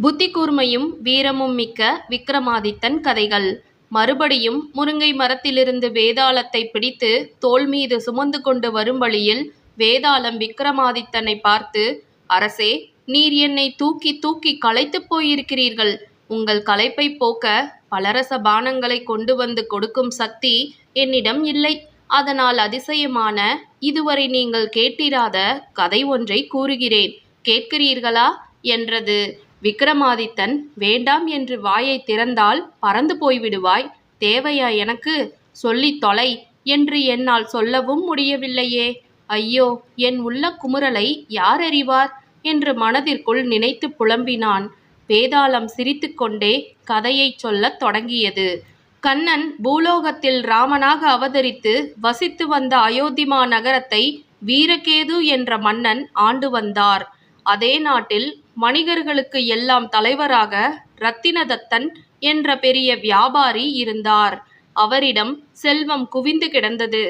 புத்தி கூர்மையும் வீரமும் மிக்க விக்ரமாதித்தன் கதைகள். மறுபடியும் முருங்கை மரத்திலிருந்து வேதாளத்தை பிடித்து தோள் மீது சுமந்து கொண்டு வரும் வழியில் வேதாளம் விக்ரமாதித்தனை பார்த்து அரசே நீர் என்னை தூக்கி தூக்கி களைத்துப் போயிருக்கிறீர்கள். உங்கள் களைப்பை போக்க பலரச பானங்களை கொண்டு வந்து கொடுக்கும் சக்தி என்னிடம் இல்லை. அதனால் அதிசயமான இதுவரை நீங்கள் கேட்டிராத கதை ஒன்றை கூறுகிறேன். கேட்கிறீர்களா? என்றது. விக்ரமாதித்தன் வேண்டாம் என்று வாயை திறந்தால் பறந்து போய்விடுவாய். தேவையா எனக்கு? சொல்லித் தொலை என்று என்னால் சொல்லவும் முடியவில்லையே. ஐயோ என் உள்ள குமுறலை யார் அறிவார்? என்று மனதிற்குள் நினைத்து புலம்பினான். வேதாளம் சிரித்துக்கொண்டே கதையைச் சொல்லத் தொடங்கியது. கண்ணன் பூலோகத்தில் ராமனாக அவதரித்து வசித்து வந்த அயோத்திமா நகரத்தை வீரகேது என்ற மன்னன் ஆண்டு வந்தார். அதே நாட்டில் வணிகர்களுக்கு எல்லாம் தலைவராக ரத்தினதத்தன் என்ற பெரிய வியாபாரி இருந்தார். அவரிடம் செல்வம் குவிந்து கிடந்தது.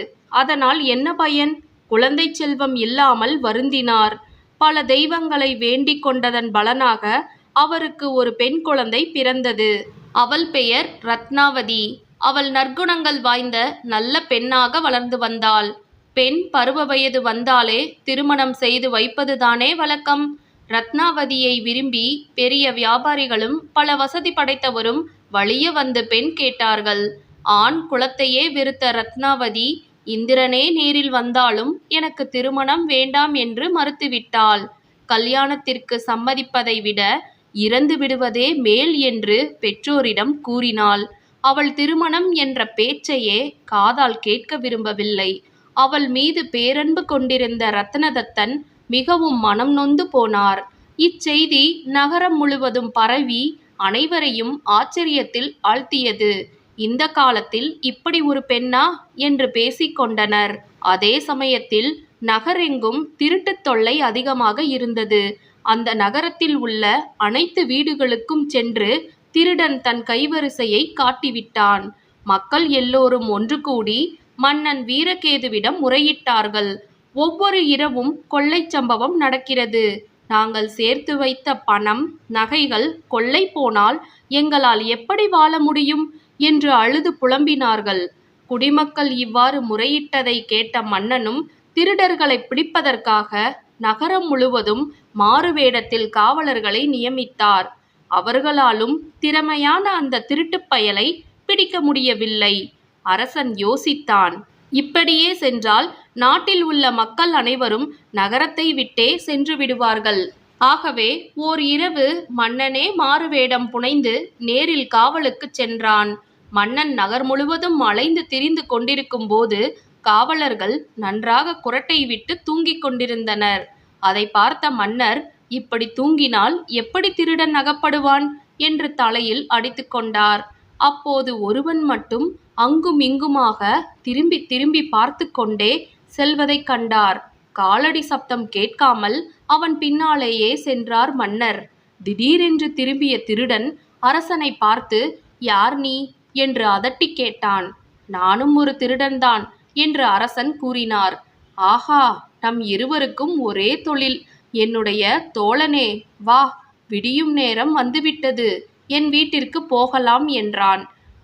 அதனால் என்ன பயன்? குழந்தை செல்வம் இல்லாமல் வருந்தினார். பல தெய்வங்களை வேண்டிக் கொண்டதன் பலனாக அவருக்கு ஒரு பெண் குழந்தை பிறந்தது. அவள் பெயர் ரத்னாவதி. அவள் நற்குணங்கள் வாய்ந்த நல்ல பெண்ணாக வளர்ந்து வந்தாள். பெண் பருவ வயது வந்தாலே திருமணம் செய்து வைப்பதுதானே வழக்கம். ரத்னாவதியை விரும்பி பெரிய வியாபாரிகளும் பல வசதி படைத்தவரும் வழிய வந்து பெண் கேட்டார்கள். ஆண் குலத்தையே வெறுத்த ரத்னாவதி இந்திரனே நேரில் வந்தாலும் எனக்கு திருமணம் வேண்டாம் என்று மறுத்துவிட்டாள். கல்யாணத்திற்கு சம்மதிப்பதை விட இறந்து விடுவதே மேல் என்று பெற்றோரிடம் கூறினாள். அவள் திருமணம் என்ற பேச்சையே காதால் கேட்க விரும்பவில்லை. அவள் மீது பேரன்பு கொண்டிருந்த ரத்னதத்தன் மிகவும் மனம் நொந்து போனார். இச்செய்தி நகரம் முழுவதும் பரவி அனைவரையும் ஆச்சரியத்தில் ஆழ்த்தியது. இந்த காலத்தில் இப்படி ஒரு பெண்ணா? என்று பேசிக்கொண்டனர் அதே சமயத்தில் நகரெங்கும் திருட்டுத் தொல்லை அதிகமாக இருந்தது. அந்த நகரத்தில் உள்ள அனைத்து வீடுகளுக்கும் சென்று திருடன் தன் கைவரிசையை காட்டிவிட்டான். மக்கள் எல்லோரும் ஒன்று கூடி மன்னன் வீரகேதுவிடம் முறையிட்டார்கள். ஒவ்வொரு இரவும் கொள்ளைச் சம்பவம் நடக்கிறது. நாங்கள் சேர்த்து வைத்த பணம் நகைகள் கொள்ளை போனால் எங்களால் எப்படி வாழ முடியும்? என்று அழுது புலம்பினார்கள். குடிமக்கள் இவ்வாறு முறையிட்டதை கேட்ட மன்னனும் திருடர்களை பிடிப்பதற்காக நகரம் முழுவதும் மாறுவேடத்தில் காவலர்களை நியமித்தார். அவர்களாலும் திறமையான அந்த திருட்டுப் பயலை பிடிக்க முடியவில்லை. அரசன் யோசித்தான். இப்படியே சென்றால் நாட்டில் உள்ள மக்கள் அனைவரும் நகரத்தை விட்டே சென்று விடுவார்கள். ஆகவே ஓர் இரவு மன்னனே மாறுவேடம் புனைந்து நேரில் காவலுக்குச் சென்றான். மன்னன் நகர் முழுவதும் அலைந்து திரிந்து கொண்டிருக்கும் போது காவலர்கள் நன்றாக குரட்டை விட்டு தூங்கிக் கொண்டிருந்தனர். அதை பார்த்த மன்னர் இப்படி தூங்கினால் எப்படி திருடன் அகப்படுவான் என்று தலையில் அடித்துக்கொண்டார் அப்போது ஒருவன் மட்டும் அங்கும் இங்குமாக திரும்பி திரும்பி பார்த்து கொண்டே செல்வதைக் கண்டார். காலடி சப்தம் கேட்காமல் அவன் பின்னாலேயே சென்றார் மன்னர். திடீரென்று திரும்பிய திருடன் அரசனை பார்த்து யார் நீ? என்று அதட்டி கேட்டான். நானும் ஒரு திருடன்தான் என்று அரசன் கூறினார். ஆஹா நம் இருவருக்கும் ஒரே தொழில். என்னுடைய தோழனே வா விடியும் நேரம் வந்துவிட்டது. என் வீட்டிற்கு போகலாம் என்றான்.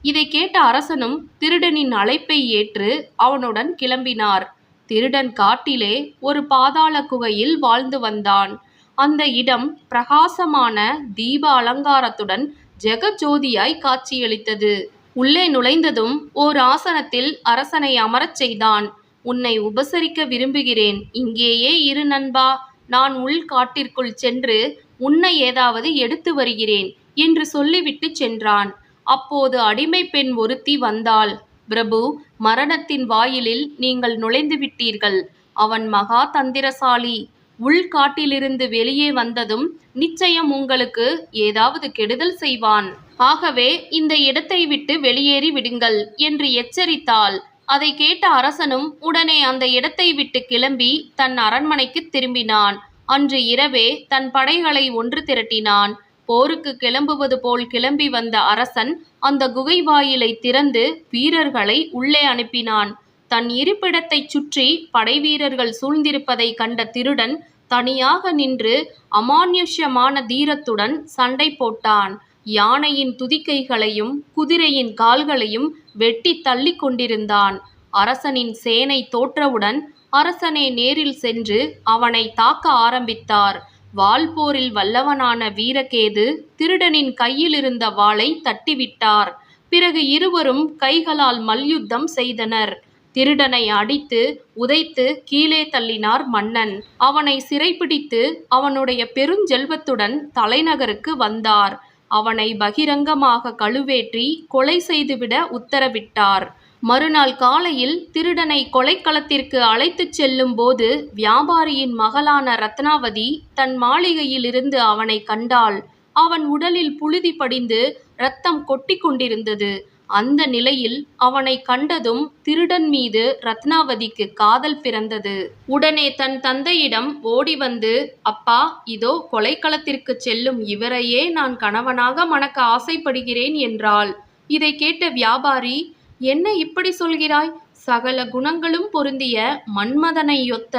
இதை கேட்ட அரசனும் திருடனின் அழைப்பை ஏற்று அவனுடன் கிளம்பினார். திருடன் காட்டிலே ஒரு பாதாள குகையில் வாழ்ந்து வந்தான். அந்த இடம் பிரகாசமான தீப அலங்காரத்துடன் ஜெகஜோதியாய் காட்சியளித்தது. உள்ளே நுழைந்ததும் ஓர் ஆசனத்தில் அரசனை அமரச் செய்தான். உன்னை உபசரிக்க விரும்புகிறேன். இங்கேயே இரு நண்பா. நான் உள் காட்டிற்குள் சென்று உன்னை ஏதாவது எடுத்து வருகிறேன் என்று சொல்லிவிட்டு சென்றான். அப்போது அடிமை பெண் ஒருத்தி வந்தாள். பிரபு மரணத்தின் வாயிலில் நீங்கள் நுழைந்து விட்டீர்கள். அவன் மகா தந்திரசாலி. உள்காட்டிலிருந்து வெளியே வந்ததும் நிச்சயம் உங்களுக்கு ஏதாவது கெடுதல் செய்வான். ஆகவே இந்த இடத்தை விட்டு வெளியேறி விடுங்கள் என்று எச்சரித்தாள். அதை கேட்ட அரசனும் உடனே அந்த இடத்தை விட்டு கிளம்பி தன் அரண்மனைக்கு திரும்பினான். அன்று இரவே தன் படைகளை ஒன்று திரட்டினான். போருக்கு கிளம்புவது போல் கிளம்பி வந்த அரசன் அந்த குகை வாயிலை திறந்து வீரர்களை உள்ளே அனுப்பினான். தன் இருப்பிடத்தைச் சுற்றி படைவீரர்கள் சூழ்ந்திருப்பதை கண்ட திருடன் தனியாக நின்று அமானுஷ்யமான தீரத்துடன் சண்டை போட்டான். யானையின் துதிக்கைகளையும் குதிரையின் கால்களையும் வெட்டி தள்ளி கொண்டிருந்தான். அரசனின் சேனை தோற்றவுடன் அரசனே நேரில் சென்று அவனை தாக்க ஆரம்பித்தார். வால்போரில் வல்லவனான வீரகேது திருடனின் கையில் இருந்த வாளை தட்டிவிட்டார். பிறகு இருவரும் கைகளால் மல்யுத்தம் செய்தனர். திருடனை அடித்து உதைத்து கீழே தள்ளினார் மன்னன். அவனை சிறைப்பிடித்து அவனுடைய பெருஞ்செல்வத்துடன் தலைநகருக்கு வந்தார். அவனை பகிரங்கமாக கழுவேற்றி கொலை செய்துவிட உத்தரவிட்டார். மறுநாள் காலையில் திருடனை கொலைக்களத்திற்கு அழைத்துச் செல்லும் போது வியாபாரியின் மகளான ரத்னாவதி தன் மாளிகையிலிருந்து அவனை கண்டாள். அவன் உடலில் புழுதி படிந்து ரத்தம் கொட்டி கொண்டிருந்தது. அந்த நிலையில் அவனை கண்டதும் திருடன் மீது ரத்னாவதிக்கு காதல் பிறந்தது. உடனே தன் தந்தையிடம் ஓடி வந்து அப்பா இதோ கொலைக்களத்திற்கு செல்லும் இவரையே நான் கணவனாக மணக்க ஆசைப்படுகிறேன் என்றாள். இதை கேட்ட வியாபாரி என்ன இப்படி சொல்கிறாய்? சகல குணங்களும் பொருந்திய மன்மதனையொத்த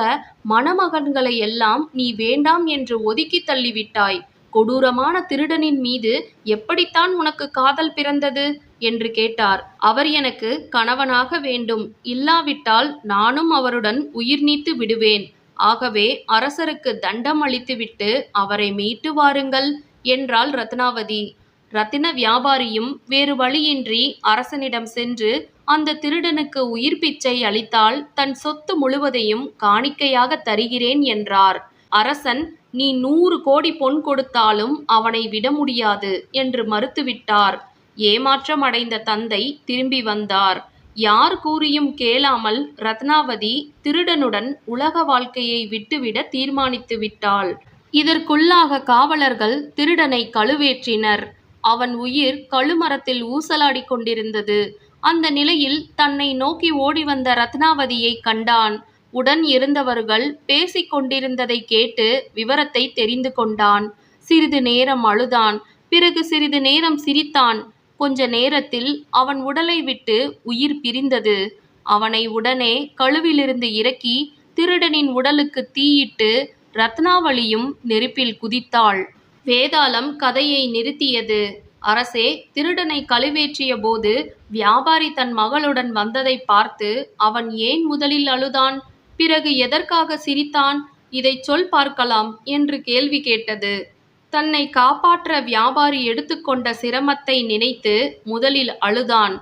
மணமகன்களை எல்லாம் நீ வேண்டாம் என்று ஒதுக்கி தள்ளிவிட்டாய். கொடூரமான திருடனின் மீது எப்படித்தான் உனக்கு காதல் பிறந்தது? என்று கேட்டார். அவர் எனக்கு கணவனாக வேண்டும். இல்லாவிட்டால் நானும் அவருடன் உயிர் நீத்து விடுவேன். ஆகவே அரசருக்கு தண்டம் அளித்துவிட்டு அவரை மீட்டு வாருங்கள் என்றாள் ரத்னாவதி. ரத்தின வியாபாரியும் வேறு வழியின்றி அரசனிடம் சென்று அந்த திருடனுக்கு உயிர் பிச்சை அளித்தால் தன் சொத்து முழுவதையும் காணிக்கையாக தருகிறேன் என்றார். அரசன் நீ நூறு கோடி பொன் கொடுத்தாலும் அவனை விட முடியாது என்று மறுத்துவிட்டார். ஏமாற்றம் அடைந்த தந்தை திரும்பி வந்தார். யார் கூறியும் கேளாமல் ரத்னாவதி திருடனுடன் உலக வாழ்க்கையை விட்டுவிட தீர்மானித்து விட்டாள். இதற்குள்ளாக காவலர்கள் திருடனை கழுவேற்றினர். அவன் உயிர் கழுமரத்தில் ஊசலாடிக் கொண்டிருந்தது. அந்த நிலையில் தன்னை நோக்கி ஓடி வந்த ரத்னாவதியை கண்டான். உடன் இருந்தவர்கள் பேசிக் கொண்டிருந்ததை கேட்டு விவரத்தை தெரிந்து கொண்டான். சிறிது நேரம் அழுதான். பிறகு சிறிது நேரம் சிரித்தான். கொஞ்ச நேரத்தில் அவன் உடலை விட்டு உயிர் பிரிந்தது. அவனை உடனே கழுவிலிருந்து இறக்கி திருடனின் உடலுக்கு தீயிட்டு ரத்னாவளியும் நெருப்பில் குதித்தாள். வேதாளம் கதையை நிறுத்தியது. அரசே திருடனை கழுவேற்றிய போது வியாபாரி தன் மகளுடன் வந்ததை பார்த்து அவன் ஏன் முதலில் அழுதான்? பிறகு எதற்காக சிரித்தான்? இதைச் சொல் பார்க்கலாம் என்று கேள்வி கேட்டது. தன்னை காப்பாற்ற வியாபாரி எடுத்துக்கொண்ட சிரமத்தை நினைத்து முதலில் அழுதான்.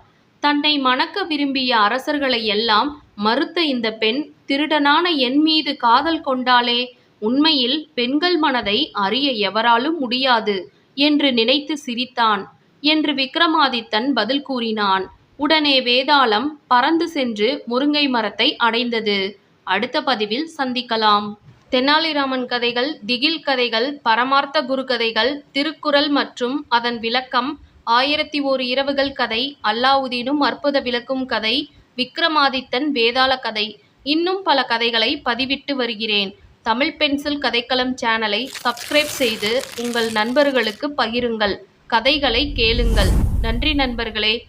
தன்னை மணக்க விரும்பிய அரசர்களை எல்லாம் மறுத்த இந்த பெண் திருடனான என் மீது காதல் கொண்டாளே உண்மையில் பெண்கள் மனதை அறிய எவராலும் முடியாது என்று நினைத்து சிரித்தான். என்று விக்ரமாதித்தன் பதில் கூறினான். உடனே வேதாளம் பறந்து சென்று முருங்கை மரத்தை அடைந்தது. அடுத்த பதிவில் சந்திக்கலாம். தெனாலிராமன் கதைகள் திகில் கதைகள் பரமார்த்த குரு கதைகள் திருக்குறள் மற்றும் அதன் விளக்கம் ஆயிரத்தி ஓரு இரவுகள் கதை அல்லாவுதீனும் அற்புத விளக்கும் கதை விக்ரமாதித்தன் வேதாள கதை. இன்னும் பல கதைகளை பதிவிட்டு வருகிறேன். தமிழ் பென்சில் கதைக்களம் சேனலை சப்ஸ்கிரைப் செய்து உங்கள் நண்பர்களுக்கு பகிருங்கள். கதைகளை கேளுங்கள். நன்றி நண்பர்களே.